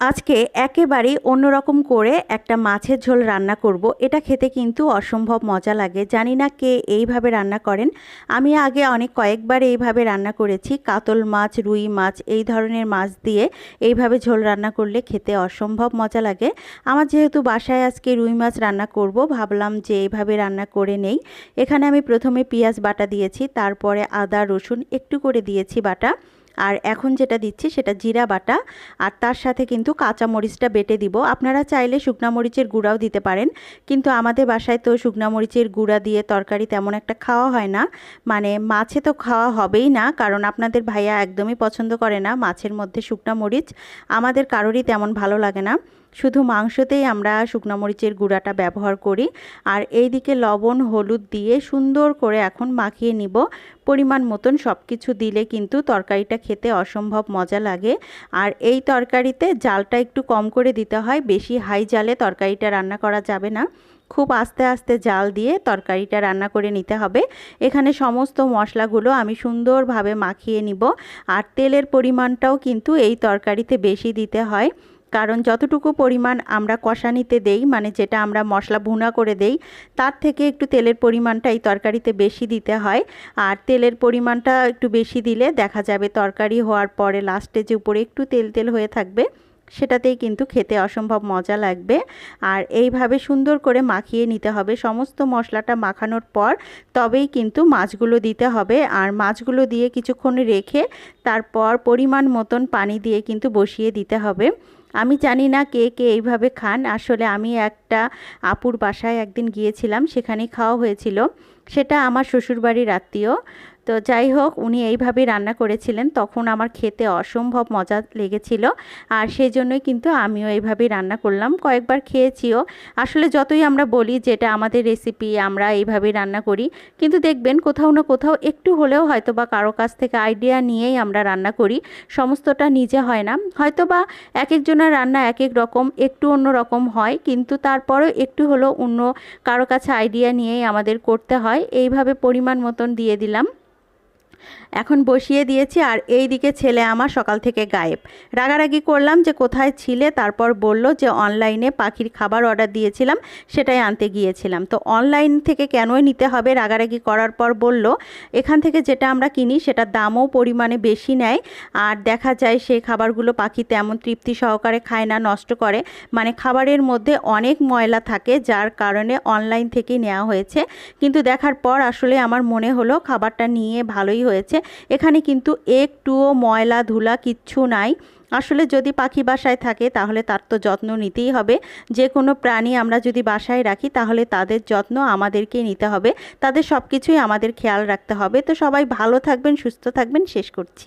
আজকে একেবারেই অন্যরকম করে একটা মাছের ঝোল রান্না করব। এটা খেতে কিন্তু অসম্ভব মজা লাগে। জানি না কে এইভাবে রান্না করেন। আমি আগে অনেক কয়েকবার এইভাবে রান্না করেছি। কাতল মাছ, রুই মাছ, এই ধরনের মাছ দিয়ে এইভাবে ঝোল রান্না করলে খেতে অসম্ভব মজা লাগে। আমার যেহেতু বাসায় আজকে রুই মাছ রান্না করব, ভাবলাম যে এইভাবে রান্না করে নেই। এখানে আমি প্রথমে পেঁয়াজ বাটা দিয়েছি, তারপরে আদা, রসুন, একটু করে দিয়েছি বাটা। আর এখন যেটা দিচ্ছি সেটা জিরা বাটা, আর তার সাথে কিন্তু কাঁচা মরিচটা বেটে দিব। আপনারা চাইলে শুকনা মরিচের গুঁড়াও দিতে পারেন, কিন্তু আমাদের বাসায় তো শুকনা মরিচের গুঁড়া দিয়ে তরকারি তেমন একটা খাওয়া হয় না। মানে মাছে তো খাওয়া হবেই না, কারণ আপনাদের ভাইয়া একদমই পছন্দ করে না মাছের মধ্যে শুকনা মরিচ। আমাদের কারোরই তেমন ভালো লাগে না। শুধু মাংসতেই আমরা শুকনো মরিচের গুঁড়াটা ব্যবহার করি। আর এই দিকে লবণ, হলুদ দিয়ে সুন্দর করে এখন মাখিয়ে নিব। পরিমাণ মতন সব কিছু দিলে কিন্তু তরকারিটা খেতে অসম্ভব মজা লাগে। আর এই তরকারিতে জালটা একটু কম করে দিতে হয়, বেশি হাই জালে তরকারিটা রান্না করা যাবে না। খুব আস্তে আস্তে জাল দিয়ে তরকারিটা রান্না করে নিতে হবে। এখানে সমস্ত মশলাগুলো আমি সুন্দরভাবে মাখিয়ে নিব। আর তেলের পরিমাণটাও কিন্তু এই তরকারিতে বেশি দিতে হয়। কারণ যতটুকু পরিমাণ আমরা কষানিতে দেই মানে যেটা আমরা মশলা ভুনা করে দেই, তার থেকে একটু তেলের পরিমাণটা এই তরকারিতে বেশি দিতে হয়। আর তেলের পরিমাণটা একটু বেশি দিলে দেখা যাবে তরকারি হওয়ার পরে লাস্টে যে উপরে একটু তেল তেল হয়ে থাকবে, সেটাতেই কিন্তু খেতে অসম্ভব মজা লাগবে। আর এইভাবে সুন্দর করে মাখিয়ে নিতে হবে। সমস্ত মশলাটা মাখানোর পর তবেই কিন্তু মাছগুলো দিতে হবে। আর মাছগুলো দিয়ে কিছুক্ষণ রেখে তারপর পরিমাণ মতন পানি দিয়ে কিন্তু বসিয়ে দিতে হবে। আমি জানি না কে কে এইভাবে খান। আসলে আমি একটা আপুর বাসায় একদিন গিয়েছিলাম সেখানে খাওয়া হয়েছিল। সেটা আমার শ্বশুরবাড়ির আত্মীয়। তো যাই হোক, উনি এইভাবেই রান্না করেছিলেন। তখন আমার খেতে অসম্ভব মজা লেগেছিল আর সেই জন্যই কিন্তু আমিও এইভাবেই রান্না করলাম। কয়েকবার খেয়েছিও। আসলে যতই আমরা বলি যেটা আমাদের রেসিপি আমরা এইভাবেই রান্না করি, কিন্তু দেখবেন কোথাও না কোথাও একটু হলেও হয়তো বা কারও কাছ থেকে আইডিয়া নিয়েই আমরা রান্না করি। সমস্তটা নিজে হয় না। হয়তো বা এক একজনের রান্না এক এক রকম, একটু অন্য রকম হয়, কিন্তু তারপরেও একটু হলেও অন্য কারও কাছে আইডিয়া নিয়েই আমাদের করতে হয়। এইভাবে পরিমাণ মতন দিয়ে দিলাম। এখন বসিয়ে দিয়েছি আর এই দিকে ছেলে আমার সকাল থেকে গায়েব। রাগারাগি করলাম যে কোথায় ছিলে, তারপর বলল যে অনলাইনে পাখির খাবার অর্ডার দিয়েছিলাম, সেটাই আনতে গিয়েছিলাম। তো অনলাইন থেকে কেনই নিতে হবে রাগারাগি করার পর বলল, এখান থেকে যেটা আমরা কিনি সেটার দামও পরিমাণে বেশি নেয়, আর দেখা যায় সেই খাবারগুলো পাখি তেমন তৃপ্তি সহকারে খায় না, নষ্ট করে। মানে খাবারের মধ্যে অনেক ময়লা থাকে, যার কারণে অনলাইন থেকে নেওয়া হয়েছে। কিন্তু দেখার পর আসলে আমার মনে হলো খাবারটা নিয়ে ভালোই হয়েছে। এখানে কিন্তু একটুও ময়লা ধুলা কিচ্ছু নাই। আসলে যদি পাখি বাসায় থাকে তাহলে তার তো যত্ন নিতেই হবে। যে কোনো প্রাণী আমরা যদি বাসায় রাখি তাহলে তাদের যত্ন আমাদেরকেই নিতে হবে। তাদের সব কিছুই আমাদের খেয়াল রাখতে হবে। তো সবাই ভালো থাকবেন, সুস্থ থাকবেন। শেষ করছি।